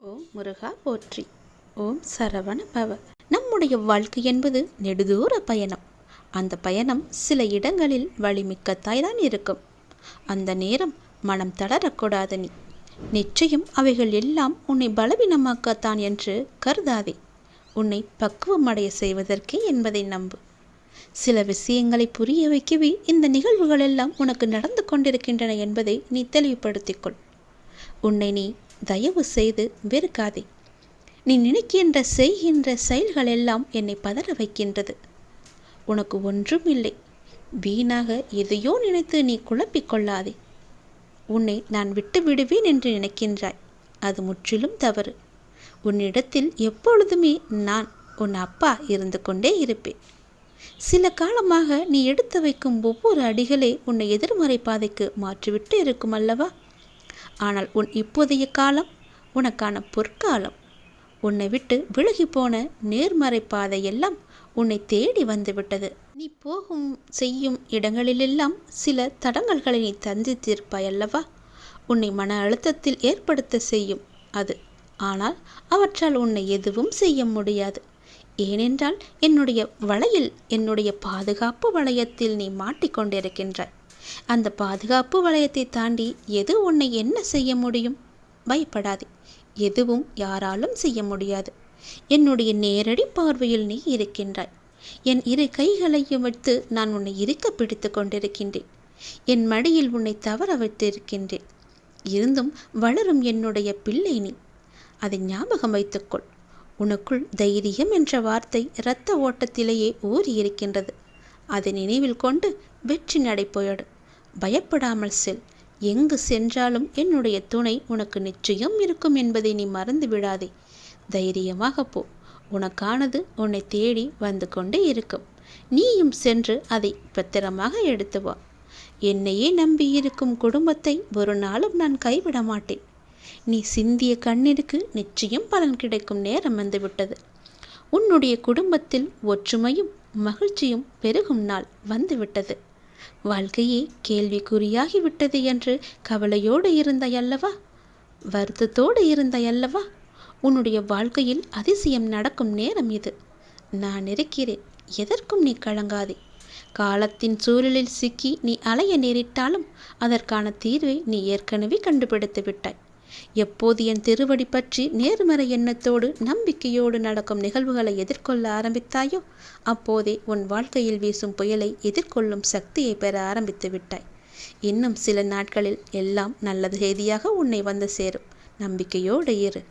ஓம் முருகா போற்றி. ஓம் சரவண பவ. நம்முடைய வாழ்க்கை என்பது நெடுதூர பயணம். அந்த பயணம் சில இடங்களில் வலிமிக்கத்தாய்தான் இருக்கும். அந்த நேரம் மனம் தளரக்கூடாது நீ. நிச்சயம் அவைகள் எல்லாம் உன்னை பலவீனமாக்கத்தான் என்று கருதாதே. உன்னை பக்குவமடைய செய்வதற்கே என்பதை நம்பு. சில விஷயங்களை புரிய வைக்கவே இந்த நிகழ்வுகள் எல்லாம் உனக்கு நடந்து கொண்டிருக்கின்றன என்பதை நீ தெளிவுபடுத்திக்கொள் உன்னை நீ தயவு செய்து வெறுக்காதே. நீ நினைக்கின்ற செய்கின்ற செயல்கள் எல்லாம் என்னை பதற வைக்கின்றது. உனக்கு ஒன்றும் இல்லை. வீணாக எதையோ நினைத்து நீ குழப்பிக் கொள்ளாதே. உன்னை நான் விட்டு விடுவேன் என்று நினைக்கின்றாய். அது முற்றிலும் தவறு. உன்னிடத்தில் எப்பொழுதுமே நான் உன் அப்பா இருந்து கொண்டே இருப்பேன். சில காலமாக நீ எடுத்து வைக்கும் ஒவ்வொரு அடிகளே உன்னை எதிர்மறை பாதைக்கு மாற்றிவிட்டு இருக்கும் அல்லவா ஆனால் உன் இப்போதைய காலம் உனக்கான பொற்காலம். உன்னை விட்டு விலகி போன நேர்மறை பாதையெல்லாம் உன்னை தேடி வந்துவிட்டது நீ போகும் செய்யும் இடங்களிலெல்லாம் சில தடங்கல்களை நீ தந்தித்திருப்பாயல்லவா உன்னை மன அழுத்தத்தில் ஏற்படுத்த செய்யும் அது. ஆனால் அவற்றால் உன்னை எதுவும் செய்ய முடியாது. ஏனென்றால் என்னுடைய வளையில் என்னுடைய பாதுகாப்பு வளையத்தில் நீ மாட்டிக்கொண்டிருக்கின்றாய். அந்த பாதுகாப்பு வளையத்தை தாண்டி எது உன்னை என்ன செய்ய முடியும்? பயப்படாதே. எதுவும் யாராலும் செய்ய முடியாது. என்னுடைய நேரடி பார்வையில் நீ இருக்கின்றாய். என் இரு கைகளையும் வைத்து நான் உன்னை இருக்க பிடித்து கொண்டிருக்கின்றேன். என் மடியில் உன்னை தவற வைத்திருக்கின்றேன் இருந்தும் வளரும் என்னுடைய பிள்ளை நீ. அதை ஞாபகம் வைத்துக்கொள். உனக்குள் தைரியம் என்ற வார்த்தை இரத்த ஓட்டத்திலேயே ஊறி இருக்கின்றது அதை நினைவில் கொண்டு வெற்றி நடைபோயடு பயப்படாமல் செல். எங்கு சென்றாலும் என்னுடைய துணை உனக்கு நிச்சயம் இருக்கும் என்பதை நீ மறந்து விடாதே. தைரியமாக போ. உனக்கானது உன்னை தேடி வந்து கொண்டே இருக்கும். நீயும் சென்று அதை பத்திரமாக எடுத்து வா. என்னையே நம்பியிருக்கும் குடும்பத்தை ஒரு நாளும் நான் கைவிட மாட்டேன். நீ சிந்திய கண்ணிற்கு நிச்சயம் பலன் கிடைக்கும் நேரம் வந்துவிட்டது உன்னுடைய குடும்பத்தில் ஒற்றுமையும் மகிழ்ச்சியும் பெருகும் நாள் வந்துவிட்டது வாழ்க்கையே கேள்விக்குறியாகிவிட்டது என்று கவலையோடு இருந்தாயல்லவா வருத்தத்தோடு இருந்தாயல்லவா உன்னுடைய வாழ்க்கையில் அதிசயம் நடக்கும் நேரம் இது. நான் இருக்கிறேன். எதற்கும் நீ கலங்காதே. காலத்தின் சூழலில் சிக்கி நீ அலைய நேரிட்டாலும் அதற்கான தீர்வை நீ ஏற்கனவே கண்டுபிடித்து விட்டாய் எப்போது என் திருவடி பற்றி நேர்மறை எண்ணத்தோடு நம்பிக்கையோடு நடக்கும் நிகழ்வுகளை எதிர்கொள்ள ஆரம்பித்தாயோ அப்போதே உன் வாழ்க்கையில் வீசும் புயலை எதிர்கொள்ளும் சக்தியை பெற ஆரம்பித்து விட்டாய். இன்னும் சில நாட்களில் எல்லாம் நல்லது செய்தியாக உன்னை வந்து சேரும். நம்பிக்கையோடு இரு.